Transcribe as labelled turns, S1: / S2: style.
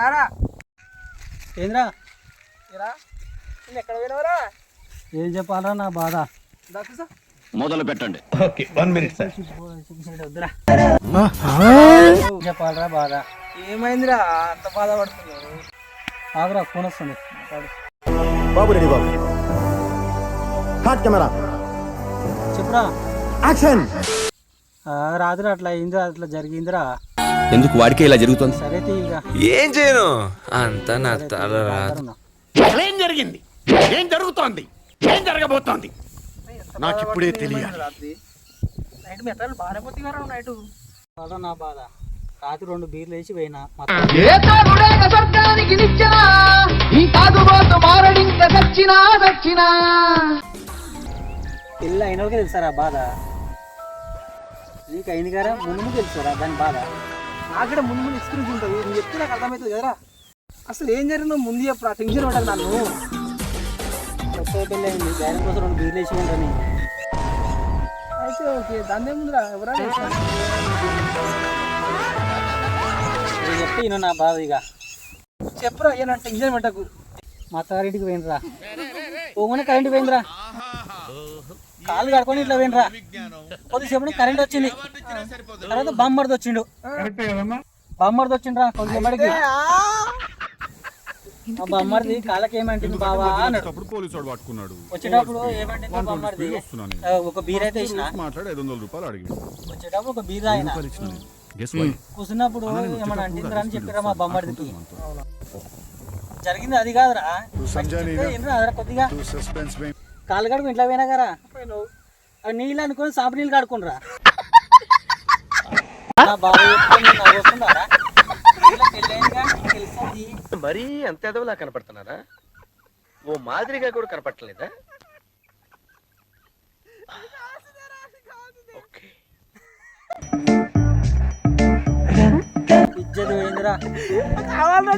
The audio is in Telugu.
S1: రారా?
S2: ఏంద్రా?
S1: నేను ఎక్కడ పోయినవరా?
S2: ఏం చెప్పాలరా నా బాధ.
S3: మొదలు పెట్టండి.
S2: వద్దురా చెప్పాలరా బాధ.
S1: ఏమైందిరా? అంత బాధపడుతున్నావు.
S2: ఆగురా ఫోన్ వస్తుంది.
S4: బాబు రెడీ బాబు. హాట్ కెమెరా.
S2: చెప్పురా.
S4: యాక్షన్.
S2: రాత్రి అట్లా అయిందిరా అట్లా జరిగిందిరా.
S5: ఎందుకు వాడికే ఇలా జరుగుతుంది?
S2: సరే తీ ఇక.
S6: ఏం చేయను? అంతా నా తల రాదు.
S3: ఏం జరిగింది? ఏం జరుగుతోంది? ఏం జరగబోతోంది?
S4: నాకిప్పుడే తెలియాలి.
S1: రాత్రి నైట్ మెట్రాలు బాగానే పోతే నైట్?
S2: చెప్పాలరా నా బాధ. రాత్రి రెండు బీర్లు వేసి పోయినా.
S7: స్వర్గానికి నిచ్చెన? ఈ తాగుబోతు మారడింక సచ్చినా సచ్చినా
S2: పెళ్ళి అయిన వాళ్ళకి తెలుసారా బాధ? నీకు అయింది కదా? ముందు ముందు తెలుసురా దాని బాధ.
S1: నాకు కూడా ముందు ముందు ఎక్స్పీరియన్స్ ఉంటుంది. నువ్వు చెప్తే నాకు అర్థమవుతుంది కదరా. అసలు ఏం జరిగిందో ముందు చెప్పు టెన్షన్ పడ్డాను నన్ను.
S2: కొత్త పెళ్ళి అయింది ధైర్యం కోసం రెండు బీర్లు వేసి
S1: అయితే ఓకే దాని ఏముందిరా ఎవరైనా
S2: చెప్తే నా బాధ ఇక.
S1: చెప్పరా ఏ నా టెన్షన్ పెట్టకు
S2: మా అత్తగారింటికి పోయిందిరా పోగానే కరెంట్ పోయిందిరా కాళ్ళు కడుకొని ఇట్లా పోయినరా. కొద్దిసేపటి కరెంట్ వచ్చింది. తర్వాత బామ్మర్ది వచ్చిండు. బామ్మర్ది వచ్చిండ్రా కొద్దిసేపటికి మా బామ్మర్ది కాళ్ళకి ఏమంటుంది బావా అన్నాడు.
S8: పోలీసు వాడు పట్టుకున్నాడు.
S2: వచ్చేటప్పుడు ఏమంటుంది బామ్మర్ది? ఒక బీర్ అయితే ఇచ్చిన.
S8: మాట్లాడి ఐదు వందల రూపాయలు అడిగాడు
S2: వచ్చేటప్పుడు ఒక బీర్ ఆయన. కూర్చున్నప్పుడు ఏమన్నా అంటిందిరా అని చెప్పారా మా బామ్మర్దికి. జరిగింది అది కాదురా. కొద్దిగా. కాళ్ళు కడుకు ఇంట్లో పోయినా కదా అవి నీళ్ళు అనుకుని సాపు నీళ్ళు కడుకుండ్రా.
S6: మరీ అంత ఎదవలా కనపడుతున్నారా? ఓ మాదిరిగా కూడా కనపడలేదా ఓకే.
S2: ఇజ్జత్ పోయిందిరా.
S1: కావాలరా